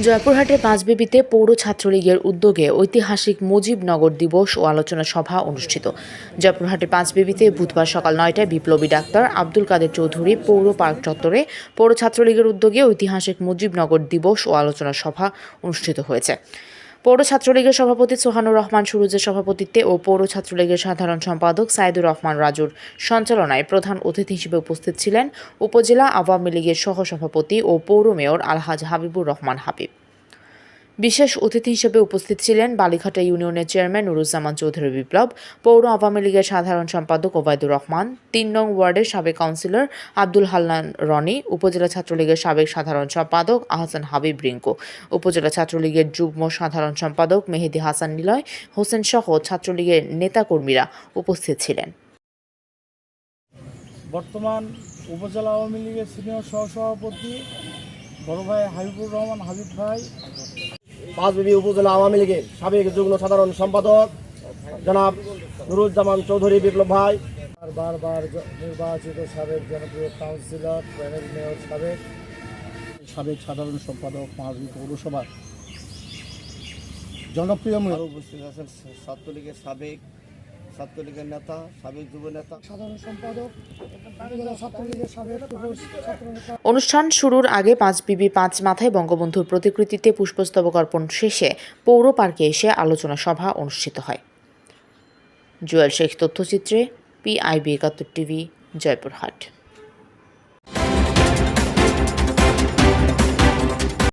জয়পুরহাটের পাঁচবিবিতে পৌর ছাত্রলীগের উদ্যোগে ঐতিহাসিক মুজিবনগর দিবস ও আলোচনা সভা অনুষ্ঠিত। জয়পুরহাটের পাঁচবিবিতে বুধবার সকাল নয়টায় বিপ্লবী ডাক্তার আব্দুল কাদের চৌধুরী পৌর পার্ক চত্বরে পৌর ছাত্রলীগের উদ্যোগে ঐতিহাসিক মুজিবনগর দিবস ও আলোচনা সভা অনুষ্ঠিত হয়েছে। পৌর ছাত্রলীগের সভাপতি সোহানুর রহমান সুরুজের সভাপতিত্বে ও পৌর ছাত্রলীগের সাধারণ সম্পাদক সাইদুর রহমান রাজুর সঞ্চালনায় প্রধান অতিথি হিসেবে উপস্থিত ছিলেন উপজেলা আওয়ামী লীগের সহসভাপতি ও পৌর মেয়র আলহাজ হাবিবুর রহমান হাবিব। বিশেষ অতিথি হিসেবে উপস্থিত ছিলেন বালিঘাটা ইউনিয়নের চেয়ারম্যান নুরুজ্জামান চৌধুরী বিপ্লব, পৌর আওয়ামী লীগের সাধারণ সম্পাদক ওবায়দুর রহমান, তিন নং ওয়ার্ডের সাবেক কাউন্সিলর আব্দুল হান্নান রনি, উপজেলা ছাত্রলীগের সাবেক সাধারণ সম্পাদক আহসান হাবিব রিঙ্কু, উপজেলা ছাত্রলীগের যুগ্ম সাধারণ সম্পাদক মেহেদি হাসান নিলয়, হোসেন সহ ছাত্রলীগের নেতাকর্মীরা উপস্থিত ছিলেন। বর্তমান উপজেলা আওয়ামী লীগের সিনিয়র সহসভাপতি বড় ভাই হাবিবুর রহমান, হাবিব ভাই পাঁচবিবি উপজেলা আওয়ামী লীগের সাবেক যুগ্ম সাধারণ সম্পাদক জনাব নুরুজ্জামান চৌধুরী বিপ্লব ভাই। বারবার নির্বাচিত সাবেক জনপ্রিয় কাউন্সিলর, প্যানেল মেয়র সাবেক সাবেক সাধারণ সম্পাদক মাহাবী পৌরসভার জনপ্রিয় মেয়র। উপস্থিত আছেন ছাত্রলীগের সাবেক ছাত্রলীগের নেতা সাবেক যুব নেতা। সাধারণ সম্পাদক অনুষ্ঠান শুরুর আগে পাঁচ বিবি পাঁচ মাথায় বঙ্গবন্ধুর প্রতিকৃতিতে পুষ্পস্তবক অর্পণ শেষে পৌর পার্কে এসে আলোচনা সভা অনুষ্ঠিত হয়। জুয়েল শেখ তথ্যচিত্রে পিআইবি একাত্তর টিভি জয়পুরহাট।